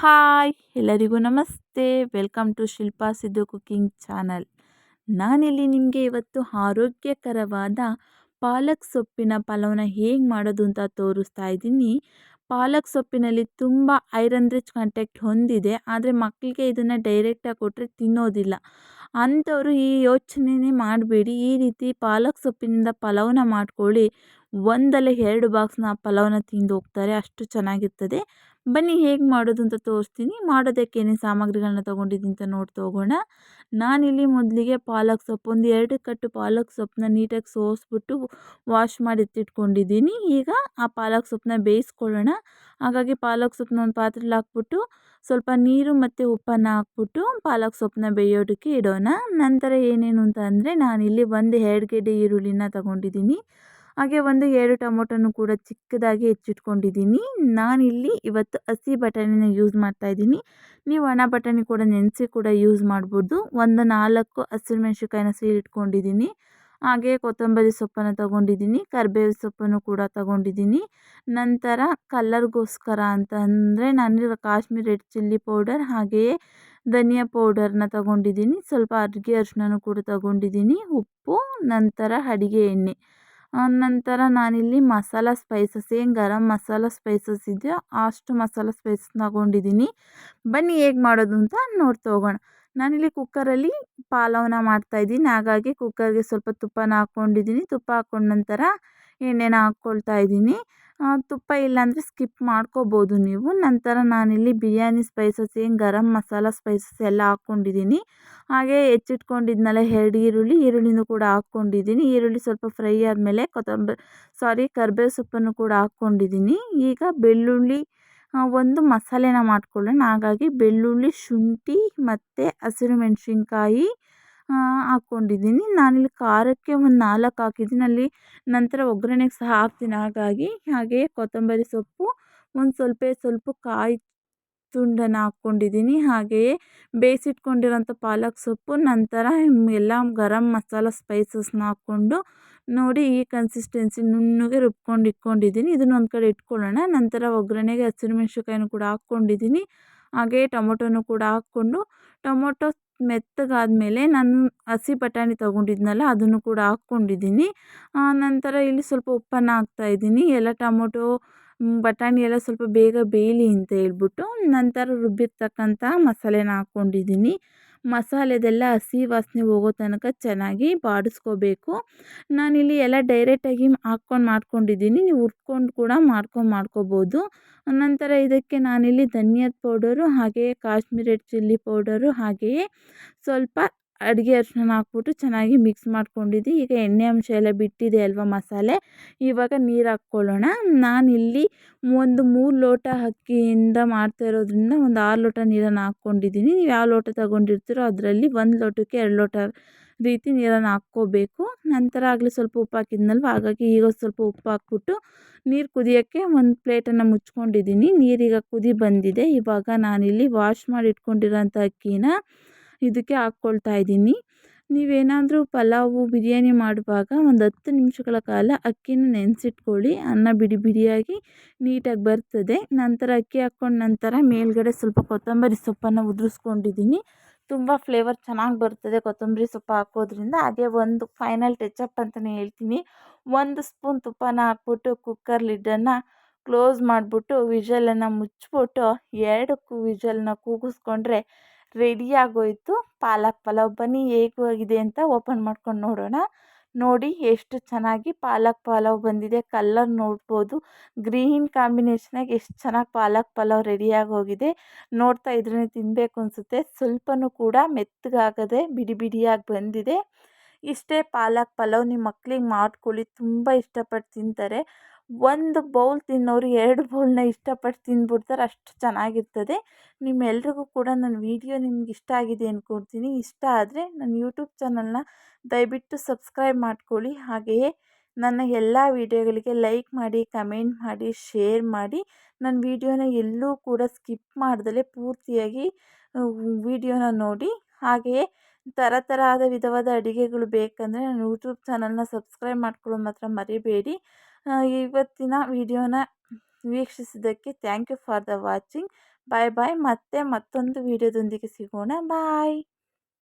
Hi, ಎಲ್ಲರಿಗೂ ನಮಸ್ತೆ. Welcome to Shilpa Siddu cooking channel. ನಾನಿಲ್ಲಿ ನಿಮಗೆ ಇವತ್ತು ಆರೋಗ್ಯಕರವಾದ ಪಾಲಕ್ ಸೊಪ್ಪಿನ ಪಲಾವ್ನ ಹೇಗೆ ಮಾಡೋದು ಅಂತ ತೋರಿಸ್ತಾ ಇದ್ದೀನಿ. ಪಾಲಕ್ ಸೊಪ್ಪಿನಲ್ಲಿ ತುಂಬ ಐರನ್ ರಿಚ್ ಕಾಂಟ್ಯಾಕ್ಟ್ ಹೊಂದಿದೆ, ಆದರೆ ಮಕ್ಕಳಿಗೆ ಇದನ್ನು ಡೈರೆಕ್ಟಾಗಿ ಕೊಟ್ಟರೆ ತಿನ್ನೋದಿಲ್ಲ. ಅಂಥವರು ಈ ಯೋಚನೆನೇ ಮಾಡಬೇಡಿ. ಈ ರೀತಿ ಪಾಲಕ್ ಸೊಪ್ಪಿನಿಂದ ಪಲಾವ್ನ ಮಾಡ್ಕೊಳ್ಳಿ. ಒಂದಲ್ಲ ಎರಡು ಬಾಕ್ಸ್ನ ಪಲಾವನ್ನ ತಿಂದು ಹೋಗ್ತಾರೆ, ಅಷ್ಟು ಚೆನ್ನಾಗಿರ್ತದೆ. ಬನ್ನಿ ಹೇಗೆ ಮಾಡೋದು ಅಂತ ತೋರಿಸ್ತೀನಿ. ಮಾಡೋದಕ್ಕೆ ಏನೇನು ಸಾಮಗ್ರಿಗಳನ್ನ ತೊಗೊಂಡಿದ್ದೀನಿ ಅಂತ ನೋಡ್ತಾ ಹೋಗೋಣ ನಾನಿಲ್ಲಿ ಮೊದಲಿಗೆ ಪಾಲಕ್ ಸೊಪ್ಪು, ಒಂದು ಎರಡು ಕಟ್ಟು ಪಾಲಕ್ ಸೊಪ್ಪನ್ನ ನೀಟಾಗಿ ಸೋಸಿಬಿಟ್ಟು ವಾಶ್ ಮಾಡಿ ಎತ್ತಿಟ್ಕೊಂಡಿದ್ದೀನಿ ಈಗ ಆ ಪಾಲಕ್ ಸೊಪ್ಪನ್ನ ಬೇಯಿಸ್ಕೊಳ್ಳೋಣ. ಹಾಗಾಗಿ ಪಾಲಕ್ ಸೊಪ್ಪನ್ನ ಒಂದು ಪಾತ್ರೆಲಿ ಹಾಕ್ಬಿಟ್ಟು ಸ್ವಲ್ಪ ನೀರು ಮತ್ತು ಉಪ್ಪನ್ನು ಹಾಕ್ಬಿಟ್ಟು ಪಾಲಕ್ ಸೊಪ್ಪನ್ನ ಬೇಯೋದಕ್ಕೆ ಇಡೋಣ. ನಂತರ ಏನೇನು ಅಂತ ಅಂದರೆ ನಾನಿಲ್ಲಿ ಒಂದು ಎರಡು ಗೆಡ್ಡೆ ಈರುಳ್ಳಿನ ತಗೊಂಡಿದ್ದೀನಿ. ಹಾಗೆ ಒಂದು ಎರಡು ಟೊಮೊಟೊನು ಕೂಡ ಚಿಕ್ಕದಾಗಿ ಹೆಚ್ಚಿಟ್ಕೊಂಡಿದ್ದೀನಿ. ನಾನಿಲ್ಲಿ ಇವತ್ತು ಹಸಿ ಬಟಾಣಿನ ಯೂಸ್ ಮಾಡ್ತಾಯಿದ್ದೀನಿ. ನೀವು ಒಣ ಬಟಾಣಿ ಕೂಡ ನೆನೆಸಿ ಕೂಡ ಯೂಸ್ ಮಾಡ್ಬೋದು. ಒಂದು ನಾಲ್ಕು ಹಸಿರು ಮೆಣಸಿನ್ಕಾಯಿನ ಸೀಳಿಟ್ಕೊಂಡಿದ್ದೀನಿ ಹಾಗೆ ಕೊತ್ತಂಬರಿ ಸೊಪ್ಪನ್ನು ತಗೊಂಡಿದ್ದೀನಿ. ಕರಿಬೇವು ಸೊಪ್ಪನ್ನು ಕೂಡ ತಗೊಂಡಿದ್ದೀನಿ. ನಂತರ ಕಲ್ಲರ್ಗೋಸ್ಕರ ಅಂತ ಅಂದರೆ ನಾನು ಕಾಶ್ಮೀರ್ ರೆಡ್ ಚಿಲ್ಲಿ ಪೌಡರ್ ಹಾಗೆಯೇ ಧನಿಯಾ ಪೌಡರ್ನ ತಗೊಂಡಿದ್ದೀನಿ. ಸ್ವಲ್ಪ ಅಡುಗೆ ಅರಿಶಿನನೂ ಕೂಡ ತಗೊಂಡಿದ್ದೀನಿ. ಉಪ್ಪು, ನಂತರ ಅಡಿಗೆ ಎಣ್ಣೆ. ನಂತರ ನಾನಿಲ್ಲಿ ಮಸಾಲ ಸ್ಪೈಸಸ್ ಏನು ಗರಂ ಮಸಾಲ ಸ್ಪೈಸಸ್ ಇದೆಯೋ ಅಷ್ಟು ಮಸಾಲ ಸ್ಪೈಸಸ್ ತಗೊಂಡಿದ್ದೀನಿ ಬನ್ನಿ ಹೇಗೆ ಮಾಡೋದು ಅಂತ ನೋಡ್ತಾ ಹೋಗೋಣ. ನಾನಿಲ್ಲಿ ಕುಕ್ಕರಲ್ಲಿ ಪಲಾವನ್ನ ಮಾಡ್ತಾಯಿದ್ದೀನಿ ಹಾಗಾಗಿ ಕುಕ್ಕರ್ಗೆ ಸ್ವಲ್ಪ ತುಪ್ಪನ ಹಾಕ್ಕೊಂಡಿದ್ದೀನಿ ತುಪ್ಪ ಹಾಕ್ಕೊಂಡ ನಂತರ ಎಣ್ಣೆನ ಹಾಕ್ಕೊಳ್ತಾ ಇದ್ದೀನಿ. ತುಪ್ಪ ಇಲ್ಲಾಂದರೆ ಸ್ಕಿಪ್ ಮಾಡ್ಕೋಬೋದು ನೀವು. ನಂತರ ನಾನಿಲ್ಲಿ ಬಿರಿಯಾನಿ ಸ್ಪೈಸಸ್ ಏನು ಗರಂ ಮಸಾಲ ಸ್ಪೈಸಸ್ ಎಲ್ಲ ಹಾಕ್ಕೊಂಡಿದ್ದೀನಿ. ಹಾಗೆ ಹೆಚ್ಚಿಟ್ಕೊಂಡಿದ್ನಲ್ಲ ಎರಡು ಈರುಳ್ಳಿ, ಈರುಳ್ಳಿನೂ ಕೂಡ ಹಾಕ್ಕೊಂಡಿದ್ದೀನಿ. ಈರುಳ್ಳಿ ಸ್ವಲ್ಪ ಫ್ರೈ ಆದಮೇಲೆ ಕೊತ್ತಂಬರಿ ಸಾರಿ ಕರಿಬೇವು ಸೊಪ್ಪನ್ನು ಕೂಡ ಹಾಕ್ಕೊಂಡಿದ್ದೀನಿ. ಈಗ ಬೆಳ್ಳುಳ್ಳಿ ಒಂದು ಮಸಾಲೆನ ಮಾಡ್ಕೊಳ್ಳೋಣ. ಹಾಗಾಗಿ ಬೆಳ್ಳುಳ್ಳಿ, ಶುಂಠಿ ಮತ್ತು ಹಸಿರು ಮೆಣಸಿನ್ಕಾಯಿ ಹಾಕ್ಕೊಂಡಿದ್ದೀನಿ ನಾನಿಲ್ಲಿ ಖಾರಕ್ಕೆ ಒಂದು ನಾಲ್ಕು ಹಾಕಿದ್ದೀನಿ. ಅಲ್ಲಿ ನಂತರ ಒಗ್ಗರಣೆಗೆ ಸಹ ಹಾಕ್ತೀನಿ ಹಾಗಾಗಿ ಹಾಗೆಯೇ ಕೊತ್ತಂಬರಿ ಸೊಪ್ಪು, ಒಂದು ಸ್ವಲ್ಪ ಸ್ವಲ್ಪ ಕಾಯಿ ತುಂಡನ್ನು ಹಾಕ್ಕೊಂಡಿದ್ದೀನಿ ಹಾಗೆಯೇ ಬೇಯಿಸಿಟ್ಕೊಂಡಿರೋಂಥ ಪಾಲಕ್ ಸೊಪ್ಪು, ನಂತರ ಎಲ್ಲ ಗರಂ ಮಸಾಲ ಸ್ಪೈಸಸ್ನ ಹಾಕ್ಕೊಂಡು ನೋಡಿ ಈ ಕನ್ಸಿಸ್ಟೆನ್ಸಿ ನುಣ್ಣಗೆ ರುಬ್ಕೊಂಡು ಇಟ್ಕೊಂಡಿದ್ದೀನಿ ಇದನ್ನು ಒಂದು ಕಡೆ ಇಟ್ಕೊಳ್ಳೋಣ. ನಂತರ ಒಗ್ಗರಣೆಗೆ ಹಸಿರು ಮೆಣಸಿನ್ಕಾಯಿನೂ ಕೂಡ ಹಾಕ್ಕೊಂಡಿದ್ದೀನಿ. ಹಾಗೆ ಟೊಮೊಟೊನೂ ಕೂಡ ಹಾಕ್ಕೊಂಡು ಟೊಮೊಟೊ ಮೆತ್ತಗಾದಮೇಲೆ ನಾನು ಹಸಿ ಬಟಾಣಿ ತೊಗೊಂಡಿದ್ನಲ್ಲ ಅದನ್ನು ಕೂಡ ಹಾಕ್ಕೊಂಡಿದ್ದೀನಿ. ನಂತರ ಇಲ್ಲಿ ಸ್ವಲ್ಪ ಉಪ್ಪನ್ನು ಹಾಕ್ತಾಯಿದ್ದೀನಿ ಎಲ್ಲ ಟೊಮೊಟೊ ಬಟಾಣಿ ಎಲ್ಲ ಸ್ವಲ್ಪ ಬೇಗ ಬೇಯಲಿ ಅಂತ ಹೇಳ್ಬಿಟ್ಟು ನಂತರ ರುಬ್ಬಿರತಕ್ಕಂಥ ಮಸಾಲೆನ ಹಾಕ್ಕೊಂಡಿದ್ದೀನಿ. ಮಸಾಲೆದೆಲ್ಲ ಹಸಿ ವಾಸನೆ ಹೋಗೋ ತನಕ ಚೆನ್ನಾಗಿ ಬಾಡಿಸ್ಕೋಬೇಕು. ನಾನಿಲ್ಲಿ ಎಲ್ಲ ಡೈರೆಕ್ಟಾಗಿ ಹಾಕ್ಕೊಂಡು ಮಾಡ್ಕೊಂಡಿದ್ದೀನಿ. ನೀವು ಹುರ್ಕೊಂಡು ಕೂಡ ಮಾಡ್ಕೊಂಡು ಮಾಡ್ಕೋಬೋದು. ನಂತರ ಇದಕ್ಕೆ ನಾನಿಲ್ಲಿ ಧನಿಯಾದ ಪೌಡರು ಹಾಗೆಯೇ ಕಾಶ್ಮೀರಿ ಚಿಲ್ಲಿ ಪೌಡರು ಹಾಗೆಯೇ ಸ್ವಲ್ಪ ಅಡುಗೆ ಅರಿಶಿನ ಹಾಕ್ಬಿಟ್ಟು ಚೆನ್ನಾಗಿ ಮಿಕ್ಸ್ ಮಾಡ್ಕೊಂಡಿದ್ದೆ. ಈಗ ಎಣ್ಣೆ ಅಂಶ ಎಲ್ಲ ಬಿಟ್ಟಿದೆ ಅಲ್ವಾ ಮಸಾಲೆ? ಇವಾಗ ನೀರು ಹಾಕ್ಕೊಳ್ಳೋಣ. ನಾನಿಲ್ಲಿ ಒಂದು ಮೂರು ಲೋಟ ಅಕ್ಕಿಯಿಂದ ಮಾಡ್ತಾ ಇರೋದ್ರಿಂದ ಒಂದು ಆರು ಲೋಟ ನೀರನ್ನು ಹಾಕ್ಕೊಂಡಿದ್ದೀನಿ. ನೀವು ಯಾವ ಲೋಟ ತಗೊಂಡಿರ್ತೀರೋ ಅದರಲ್ಲಿ ಒಂದು ಲೋಟಕ್ಕೆ ಎರಡು ಲೋಟ ರೀತಿ ನೀರನ್ನು ಹಾಕ್ಕೋಬೇಕು. ನಂತರ ಆಗಲೇ ಸ್ವಲ್ಪ ಉಪ್ಪು ಹಾಕಿದ್ನಲ್ವ? ಹಾಗಾಗಿ ಈಗ ಸ್ವಲ್ಪ ಉಪ್ಪು ಹಾಕ್ಬಿಟ್ಟು ನೀರು ಕುದಿಯೋಕ್ಕೆ ಒಂದು ಪ್ಲೇಟನ್ನು ಮುಚ್ಕೊಂಡಿದ್ದೀನಿ. ನೀರೀಗ ಕುದಿ ಬಂದಿದೆ. ಇವಾಗ ನಾನಿಲ್ಲಿ ವಾಶ್ ಮಾಡಿ ಇಟ್ಕೊಂಡಿರೋಂಥ ಅಕ್ಕಿನ ಇದಕ್ಕೆ ಹಾಕ್ಕೊಳ್ತಾ ಇದ್ದೀನಿ. ನೀವೇನಾದರೂ ಪಲಾವು, ಬಿರಿಯಾನಿ ಮಾಡುವಾಗ ಒಂದು ಹತ್ತು ನಿಮಿಷಗಳ ಕಾಲ ಅಕ್ಕಿನ ನೆನೆಸಿಟ್ಕೊಳ್ಳಿ. ಅನ್ನ ಬಿಡಿ ಬಿಡಿಯಾಗಿ ನೀಟಾಗಿ ಬರ್ತದೆ. ನಂತರ ಅಕ್ಕಿ ಹಾಕ್ಕೊಂಡ ನಂತರ ಮೇಲ್ಗಡೆ ಸ್ವಲ್ಪ ಕೊತ್ತಂಬರಿ ಸೊಪ್ಪನ್ನು ಉದುರಿಸ್ಕೊಂಡಿದ್ದೀನಿ. ತುಂಬ ಫ್ಲೇವರ್ ಚೆನ್ನಾಗಿ ಬರ್ತದೆ ಕೊತ್ತಂಬರಿ ಸೊಪ್ಪು ಹಾಕೋದ್ರಿಂದ. ಅದೇ ಒಂದು ಫೈನಲ್ ಟಚಪ್ ಅಂತಲೇ ಹೇಳ್ತೀನಿ. ಒಂದು ಸ್ಪೂನ್ ತುಪ್ಪನ ಹಾಕ್ಬಿಟ್ಟು ಕುಕ್ಕರ್ ಲಿಡ್ಡನ್ನು ಕ್ಲೋಸ್ ಮಾಡಿಬಿಟ್ಟು ವಿಷಲನ್ನು ಮುಚ್ಚಿಬಿಟ್ಟು ಎರಡು ವಿಷಲನ್ನ ಕೂಗಿಸ್ಕೊಂಡ್ರೆ ರೆಡಿಯಾಗೋಯಿತು ಪಾಲಕ್ ಪಲಾವ್ ಬನ್ನಿ ಹೇಗೂ ಆಗಿದೆ ಅಂತ ಓಪನ್ ಮಾಡ್ಕೊಂಡು ನೋಡೋಣ. ನೋಡಿ ಎಷ್ಟು ಚೆನ್ನಾಗಿ ಪಾಲಕ್ ಪಲಾವ್ ಬಂದಿದೆ. ಕಲ್ಲರ್ ನೋಡ್ಬೋದು. ಗ್ರೀನ್ ಕಾಂಬಿನೇಷನಾಗಿ ಎಷ್ಟು ಚೆನ್ನಾಗಿ ಪಾಲಕ್ ಪಲಾವ್ ರೆಡಿಯಾಗಿ ಹೋಗಿದೆ. ನೋಡ್ತಾ ಇದ್ರೇ ತಿನ್ನಬೇಕು ಅನಿಸುತ್ತೆ. ಸ್ವಲ್ಪನೂ ಕೂಡ ಮೆತ್ತಗಾಗದೆ ಬಿಡಿ ಬಿಡಿಯಾಗಿ ಬಂದಿದೆ. ಇಷ್ಟೇ ಪಾಲಕ್ ಪಲಾವ್ ನಿಮ್ಮ ಮಕ್ಳಿಗೆ ಮಾಡ್ಕೊಳ್ಳಿ. ತುಂಬ ಇಷ್ಟಪಟ್ಟು ತಿಂತಾರೆ. ಒಂದು ಬೌಲ್ ತಿನ್ನೋರು ಎರಡು ಬೌಲ್ನ ಇಷ್ಟಪಟ್ಟು ತಿಂದ್ಬಿಡ್ತಾರೆ ಅಷ್ಟು ಚೆನ್ನಾಗಿರ್ತದೆ. ನಿಮ್ಮೆಲ್ರಿಗೂ ಕೂಡ ನನ್ನ ವೀಡಿಯೋ ನಿಮ್ಗೆ ಇಷ್ಟ ಆಗಿದೆ ಅಂದ್ಕೊಡ್ತೀನಿ ಇಷ್ಟ ಆದರೆ ನನ್ನ ಯೂಟ್ಯೂಬ್ ಚಾನಲ್ನ ದಯವಿಟ್ಟು ಸಬ್ಸ್ಕ್ರೈಬ್ ಮಾಡ್ಕೊಳ್ಳಿ. ಹಾಗೆಯೇ ನನ್ನ ಎಲ್ಲ ವೀಡಿಯೋಗಳಿಗೆ ಲೈಕ್ ಮಾಡಿ, ಕಮೆಂಟ್ ಮಾಡಿ, ಶೇರ್ ಮಾಡಿ. ನನ್ನ ವೀಡಿಯೋನ ಎಲ್ಲೂ ಕೂಡ ಸ್ಕಿಪ್ ಮಾಡ್ದಲೇ ಪೂರ್ತಿಯಾಗಿ ವೀಡಿಯೋನ ನೋಡಿ. ಹಾಗೆಯೇ ಥರ ಆದ ವಿಧವಾದ ಅಡುಗೆಗಳು ಬೇಕಂದರೆ ನನ್ನ ಯೂಟ್ಯೂಬ್ ಚಾನಲ್ನ ಸಬ್ಸ್ಕ್ರೈಬ್ ಮಾಡ್ಕೊಳ್ಳೋದು ಮಾತ್ರ ಮರಿಬೇಡಿ. ಇವತ್ತಿನ ವೀಡಿಯೋನ ವೀಕ್ಷಿಸಿದ್ದಕ್ಕೆ thank you for the watching bye bye ಮತ್ತೆ ಮತ್ತೊಂದು ವಿಡಿಯೋದೊಂದಿಗೆ ಸಿಗೋಣ. ಬಾಯ್